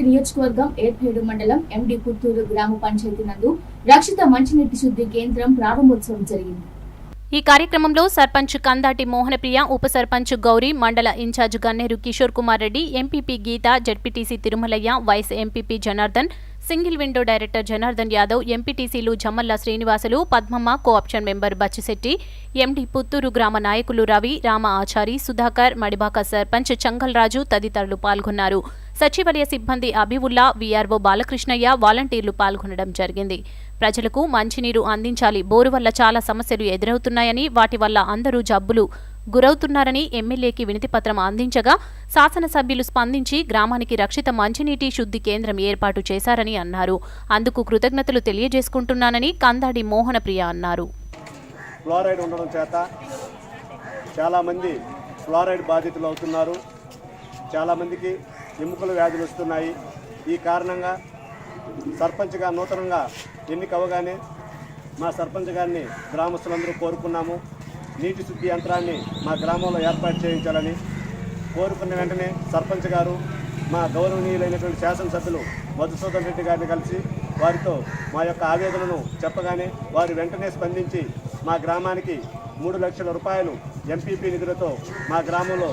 శ్రీకాళహస్తి నియోజకవర్గం ఏర్పేడు మండలం ఎండి పుత్తూరు గ్రామ పంచాయతీ నందు రక్షిత మంచినీటి శుద్ధి కేంద్రం ప్రారంభోత్సవం జరిగింది. ఈ కార్యక్రమంలో సర్పంచ్ కందాటి మోహనప్రియ ఉప సర్పంచ్ గౌరీ మండల incharge Ganneru Kishore Kumar Reddy MPP Geetha ZPTC Tirumalaiah vice MPP Janardhan single window director Janardhan Yadav ఎంపీటీసీలు Jammalla Srinivasulu Padmamma cooption member Bachisetty MD Puttur గ్రామ నాయకులు రవి రామ ఆచారి సుధాకర్ మడిబాక సర్పంచ్ చంగల్రాజు తదితరులు పాల్గొన్నారు. సచివాలయ సిబ్బంది అబివుల్లా వీఆర్ఓ బాలకృష్ణయ్య వాలంటీర్లు పాల్గొనడం జరిగింది. ప్రజలకు మంచినీరు అందించాలి. బోరు వల్ల చాలా సమస్యలు ఎదురవుతున్నాయని వాటి వల్ల అందరూ జబ్బులు గురవుతున్నారని ఎమ్మెల్యేకి వినతిపత్రం అందించగా శాసనసభ్యులు స్పందించి గ్రామానికి రక్షిత మంచినీటి శుద్ధి కేంద్రం ఏర్పాటు చేశారని అన్నారు. అందుకు కృతజ్ఞతలు తెలియజేసుకుంటున్నానని కందాడి మోహనప్రియ అన్నారు. ఫ్లోరైడ్ ఉండడం చేత చాలామంది ఫ్లోరైడ్ బాధితులు అవుతున్నారు. చాలామందికి ఎముకల వ్యాధులు వస్తున్నాయి. ఈ కారణంగా సర్పంచ్గా నూతనంగా ఎన్నిక అవ్వగానే మా సర్పంచ్ గారిని గ్రామస్తులందరూ కోరుకున్నాము. నీటి శుద్ధి యంత్రాన్ని మా గ్రామంలో ఏర్పాటు చేయించాలని కోరుకున్న వెంటనే సర్పంచ్ గారు మా గౌరవనీయులైనటువంటి శాసనసభ్యులు మధుసూదన్ రెడ్డి గారిని కలిసి వారితో మా యొక్క ఆవేదనను చెప్పగానే వారు వెంటనే స్పందించి మా గ్రామానికి మూడు లక్షల రూపాయలు ఎంపీపీ నిధులతో మా గ్రామంలో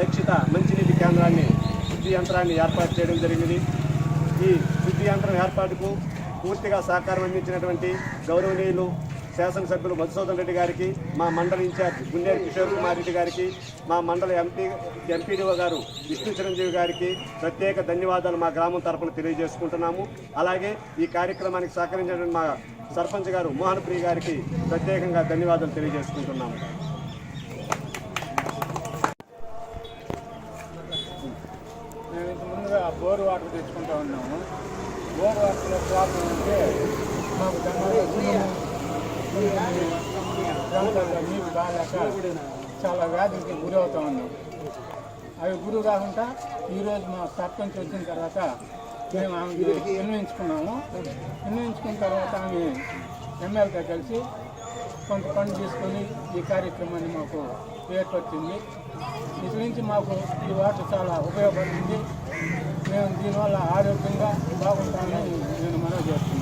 రక్షిత మంచినీటి కేంద్రాన్ని శుద్ధి యంత్రాన్ని ఏర్పాటు చేయడం జరిగింది. ఈ శుద్ధి యంత్రం ఏర్పాటుకు పూర్తిగా సహకారం అందించినటువంటి గౌరవనీయులు శాసనసభ్యులు మధుసూదన్ రెడ్డి గారికి మా మండలి ఇన్ఛార్జ్ గుండేరు కిషోర్ కుమార్ రెడ్డి గారికి మా మండల ఎంపీ ఎంపీడీఓ గారు విష్ణు చిరంజీవి గారికి ప్రత్యేక ధన్యవాదాలు మా గ్రామం తరపున తెలియజేసుకుంటున్నాము. అలాగే ఈ కార్యక్రమానికి సహకరించినటువంటి మా సర్పంచ్ గారు మోహన్ ప్రియ గారికి ప్రత్యేకంగా ధన్యవాదాలు తెలియజేసుకుంటున్నాము. బోర్ వాటర్ తెచ్చుకుంటా ఉన్నాము. బోర్ వాటర్లో ప్రాబ్లం అంటే మాకు ప్రాంతాల్లో నీరు బాగాలేక చాలా వ్యాధులకి గురి అవుతా ఉన్నాం. అవి గురి కాకుండా ఈరోజు మా సర్పంచ్ వచ్చిన తర్వాత మేము ఆమె నిర్ణయించుకున్నాము నిర్ణయించుకున్న తర్వాత ఆమె ఎమ్మెల్యేతో కలిసి కొంత పని తీసుకొని ఈ కార్యక్రమాన్ని మాకు ఏర్పరిచింది ఇటు నుంచి మాకు ఈ వాటర్ చాలా ఉపయోగపడుతుంది. మేము దీనివల్ల ఆరోగ్యంగా బాగుంటామని నేను మనవి చేస్తున్నాను.